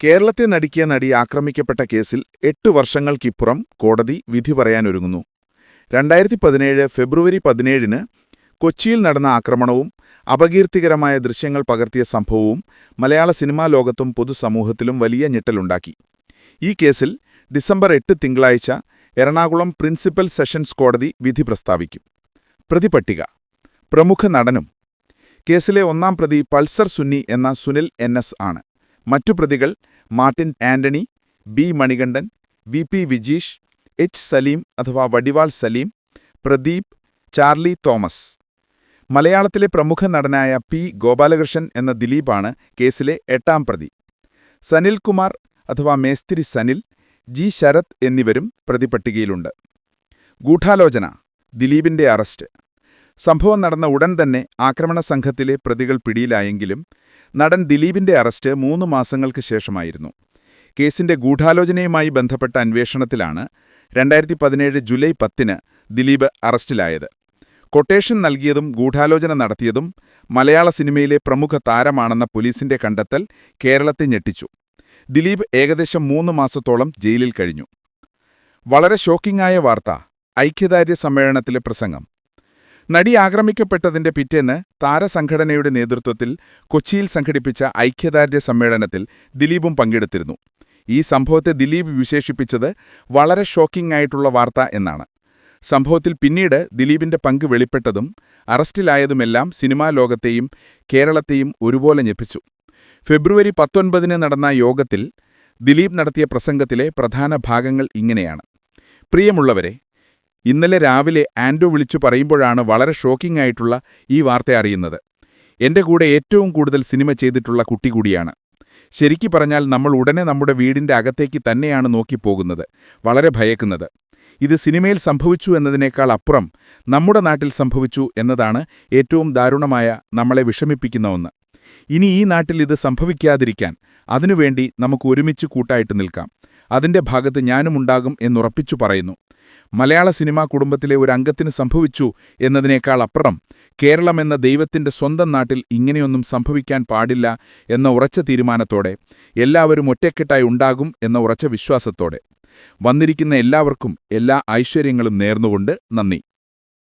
കേരളത്തെ നടുക്കിയ നടി ആക്രമിക്കപ്പെട്ട കേസിൽ എട്ട് വർഷങ്ങൾക്കിപ്പുറം കോടതി വിധി പറയാനൊരുങ്ങുന്നു. രണ്ടായിരത്തി പതിനേഴ് ഫെബ്രുവരി പതിനേഴിന് കൊച്ചിയിൽ നടന്ന ആക്രമണവും അപകീർത്തികരമായ ദൃശ്യങ്ങൾ പകർത്തിയ സംഭവവും മലയാള സിനിമാ ലോകത്തും പൊതുസമൂഹത്തിലും വലിയ ഞെട്ടലുണ്ടാക്കി. ഈ കേസിൽ ഡിസംബർ എട്ട് തിങ്കളാഴ്ച എറണാകുളം പ്രിൻസിപ്പൽ സെഷൻസ് കോടതി വിധി പ്രസ്താവിക്കും. പ്രതിപട്ടിക. പ്രമുഖ നടനും. കേസിലെ ഒന്നാം പ്രതി പൾസർ സുന്നി എന്ന സുനിൽ എൻ ആണ്. മറ്റു പ്രതികൾ Martin Antony B Manikandan V P Vijeesh H Saleem അഥവാ വടിവാൾ സലീം പ്രദീപ് ചാർലി തോമസ്. മലയാളത്തിലെ പ്രമുഖ നടനായ പി ഗോപാലകൃഷ്ണൻ എന്ന ദിലീപാണ് കേസിലെ എട്ടാം പ്രതി. സനിൽകുമാർ അഥവാ മേസ്തിരി സനിൽ ജി ശരത് എന്നിവരും പ്രതിപട്ടികയിലുണ്ട്. ഗൂഢാലോചന ദിലീപിന്റെ അറസ്റ്റ്. സംഭവം നടന്ന ഉടൻ തന്നെ ആക്രമണ സംഘത്തിലെ പ്രതികൾ പിടിയിലായെങ്കിലും നടൻ ദിലീപിന്റെ അറസ്റ്റ് മൂന്ന് മാസങ്ങൾക്ക് ശേഷമായിരുന്നു. കേസിന്റെ ഗൂഢാലോചനയുമായി ബന്ധപ്പെട്ട അന്വേഷണത്തിലാണ് രണ്ടായിരത്തി പതിനേഴ് ജൂലൈ പത്തിന് ദിലീപ് അറസ്റ്റിലായത്. കൊട്ടേഷൻ നൽകിയതും ഗൂഢാലോചന നടത്തിയതും മലയാള സിനിമയിലെ പ്രമുഖ താരമാണെന്ന പോലീസിന്റെ കണ്ടെത്തൽ കേരളത്തെ ഞെട്ടിച്ചു. ദിലീപ് ഏകദേശം മൂന്ന് മാസത്തോളം ജയിലിൽ കഴിഞ്ഞു. വളരെ ഷോക്കിംഗായ വാർത്ത ഐക്യദാര്യ സമ്മേളനത്തിലെ പ്രസംഗം. നടി ആക്രമിക്കപ്പെട്ടതിന്റെ പിറ്റേന്ന് താരസംഘടനയുടെ നേതൃത്വത്തിൽ കൊച്ചിയിൽ സംഘടിപ്പിച്ച ഐക്യദാർഢ്യ സമ്മേളനത്തിൽ ദിലീപും പങ്കെടുത്തിരുന്നു. ഈ സംഭവത്തെ ദിലീപ് വിശേഷിപ്പിച്ചത് വളരെ ഷോക്കിംഗ് ആയിട്ടുള്ള വാർത്ത എന്നാണ്. സംഭവത്തിൽ പിന്നീട് ദിലീപിന്റെ പങ്ക് വെളിപ്പെട്ടതും അറസ്റ്റിലായതുമെല്ലാം സിനിമാ ലോകത്തെയും കേരളത്തെയും ഒരുപോലെ ഞെപ്പിച്ചു. ഫെബ്രുവരി പത്തൊൻപതിന് നടന്ന യോഗത്തിൽ ദിലീപ് നടത്തിയ പ്രസംഗത്തിലെ പ്രധാന ഭാഗങ്ങൾ ഇങ്ങനെയാണ്. പ്രിയമുള്ളവരെ ഇന്നലെ രാവിലെ ആൻഡോ വിളിച്ചു പറയുമ്പോഴാണ് വളരെ ഷോക്കിംഗ് ആയിട്ടുള്ള ഈ വാർത്ത അറിയുന്നത്. എന്റെ കൂടെ ഏറ്റവും കൂടുതൽ സിനിമ ചെയ്തിട്ടുള്ള കുട്ടി കൂടിയാണ്. ശരിക്കു പറഞ്ഞാൽ നമ്മൾ ഉടനെ നമ്മുടെ വീടിന്റെ അകത്തേക്ക് തന്നെയാണ് നോക്കിപ്പോകുന്നത്. വളരെ ഭയക്കുന്നത്. ഇത് സിനിമയിൽ സംഭവിച്ചു എന്നതിനേക്കാൾ അപ്പുറം നമ്മുടെ നാട്ടിൽ സംഭവിച്ചു എന്നതാണ് ഏറ്റവും ദാരുണമായ നമ്മളെ വിഷമിപ്പിക്കുന്ന ഒന്ന്. ഇനി ഈ നാട്ടിൽ ഇത് സംഭവിക്കാതിരിക്കാൻ അതിനുവേണ്ടി നമുക്ക് ഒരുമിച്ച് കൂട്ടായിട്ട് നിൽക്കാം. അതിന്റെ ഭാഗത്ത് ഞാനുമുണ്ടാകും എന്നുറപ്പിച്ചു പറയുന്നു. മലയാള സിനിമാ കുടുംബത്തിലെ ഒരു അംഗത്തിന് സംഭവിച്ചു എന്നതിനേക്കാൾ അപ്പുറം കേരളം എന്ന ദൈവത്തിന്റെ സ്വന്തം നാട്ടിൽ ഇങ്ങനെയൊന്നും സംഭവിക്കാൻ പാടില്ല എന്ന ഉറച്ച തീരുമാനത്തോടെ എല്ലാവരും ഒറ്റക്കെട്ടായി ഉണ്ടാകും എന്ന ഉറച്ച വിശ്വാസത്തോടെ. വന്നിരിക്കുന്ന എല്ലാവർക്കും എല്ലാ ഐശ്വര്യങ്ങളും നേർന്നുകൊണ്ട് നന്ദി.